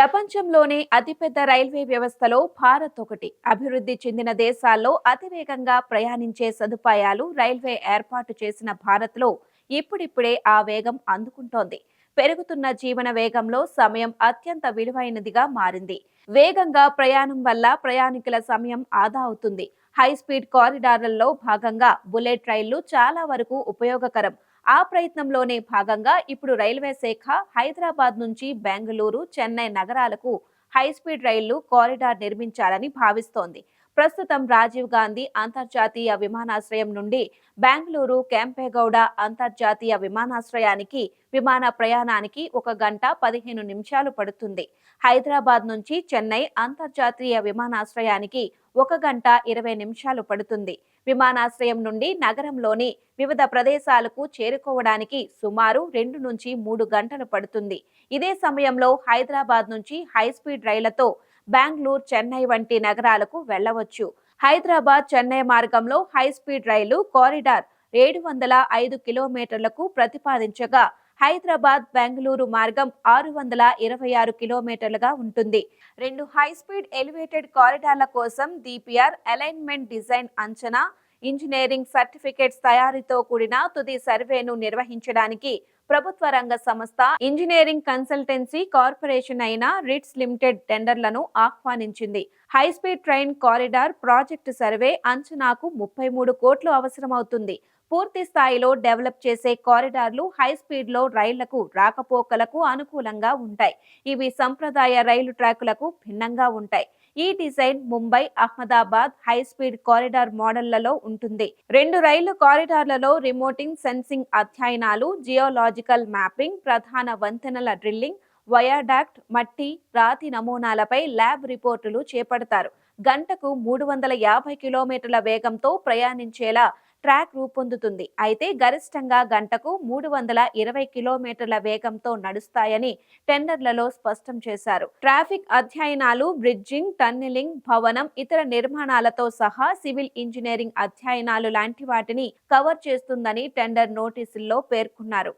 ప్రపంచంలోనే అతిపెద్ద రైల్వే వ్యవస్థలో భారత్ ఒకటి. అభివృద్ధి చెందిన దేశాల్లో అతివేగంగా ప్రయాణించే సదుపాయాలు రైల్వే ఏర్పాటు చేసిన భారత్లో ఇప్పుడిప్పుడే ఆ వేగం అందుకుంటోంది. పెరుగుతున్న జీవన వేగంలో సమయం అత్యంత విలువైనదిగా మారింది. వేగంగా ప్రయాణం వల్ల ప్రయాణికుల సమయం ఆదా అవుతుంది. హై స్పీడ్ కారిడార్లలో భాగంగా బుల్లెట్ రైళ్ళు చాలా వరకు ఉపయోగకరం. ఆ ప్రయత్నంలోనే భాగంగా ఇప్పుడు రైల్వే శాఖ హైదరాబాద్ నుంచి బెంగళూరు చెన్నై నగరాలకు హై స్పీడ్ రైళ్ళు కారిడార్ నిర్మించాలని భావిస్తోంది. ప్రస్తుతం రాజీవ్ గాంధీ అంతర్జాతీయ విమానాశ్రయం నుండి బెంగళూరు కెంపేగౌడ అంతర్జాతీయ విమానాశ్రయానికి విమాన ప్రయాణానికి ఒక గంట పదిహేను నిమిషాలు పడుతుంది. హైదరాబాద్ నుంచి చెన్నై అంతర్జాతీయ విమానాశ్రయానికి ఒక గంట ఇరవై నిమిషాలు పడుతుంది. విమానాశ్రయం నుండి నగరంలోని వివిధ ప్రదేశాలకు చేరుకోవడానికి సుమారు రెండు నుంచి మూడు గంటలు పడుతుంది. ఇదే సమయంలో హైదరాబాద్ నుంచి హై స్పీడ్ రైళ్ళతో బెంగళూరు చెన్నై వంటి నగరాలకు వెళ్ళవచ్చు హైదరాబాద్ చెన్నై మార్గంలో హై స్పీడ్ రైలు కారిడార్ ఏడు వందల ఐదు కిలోమీటర్లకు ప్రతిపాదించగా హైదరాబాద్ బెంగళూరు మార్గం ఆరు వందల ఇరవై ఆరు కిలోమీటర్లుగా ఉంటుంది. రెండు హై స్పీడ్ ఎలివేటెడ్ కారిడార్ల కోసం డిపిఆర్ అలైన్మెంట్ డిజైన్ అంచనా ఇంజనీరింగ్ సర్టిఫికేట్స్ తయారీతో కూడిన తుది సర్వేను నిర్వహించడానికి ప్రభుత్వ రంగ సంస్థ ఇంజనీరింగ్ కన్సల్టెన్సీ కార్పొరేషన్ అయిన రిట్స్ లిమిటెడ్ టెండర్లను ఆహ్వానించింది. High speed train corridor project survey అంచనాకు ముప్పై మూడు కోట్లు అవసరమవుతుంది. పూర్తి స్థాయిలో డెవలప్ చేసే కారిడార్లు హై స్పీడ్లో రైళ్ళకు రాకపోకలకు అనుకూలంగా ఉంటాయి. ఇవి సంప్రదాయ రైలు ట్రాకులకు భిన్నంగా ఉంటాయి. ఈ design Mumbai Ahmedabad high speed corridor మోడళ్ళలో ఉంటుంది. రెండు రైలు కారిడార్లలో రిమోటింగ్ సెన్సింగ్ అధ్యయనాలు జియోలాజికల్ మ్యాపింగ్ ప్రధాన వంతెనల డ్రిల్లింగ్ వయాడాక్ట్ మట్టి రాతి నమూనాలపై ల్యాబ్ రిపోర్టులు చేపడతారు. గంటకు మూడు వందల యాభై కిలోమీటర్ల వేగంతో ప్రయాణించేలా ట్రాక్ రూపొందుతుంది. అయితే గరిష్టంగా గంటకు మూడు వందల ఇరవై కిలోమీటర్ల వేగంతో నడుస్తాయని టెండర్లలో స్పష్టం చేశారు. ట్రాఫిక్ అధ్యయనాలు బ్రిడ్జింగ్ టన్నెలింగ్ భవనం ఇతర నిర్మాణాలతో సహా సివిల్ ఇంజనీరింగ్ అధ్యయనాలు లాంటి వాటిని కవర్ చేస్తుందని టెండర్ నోటీసుల్లో పేర్కొన్నారు.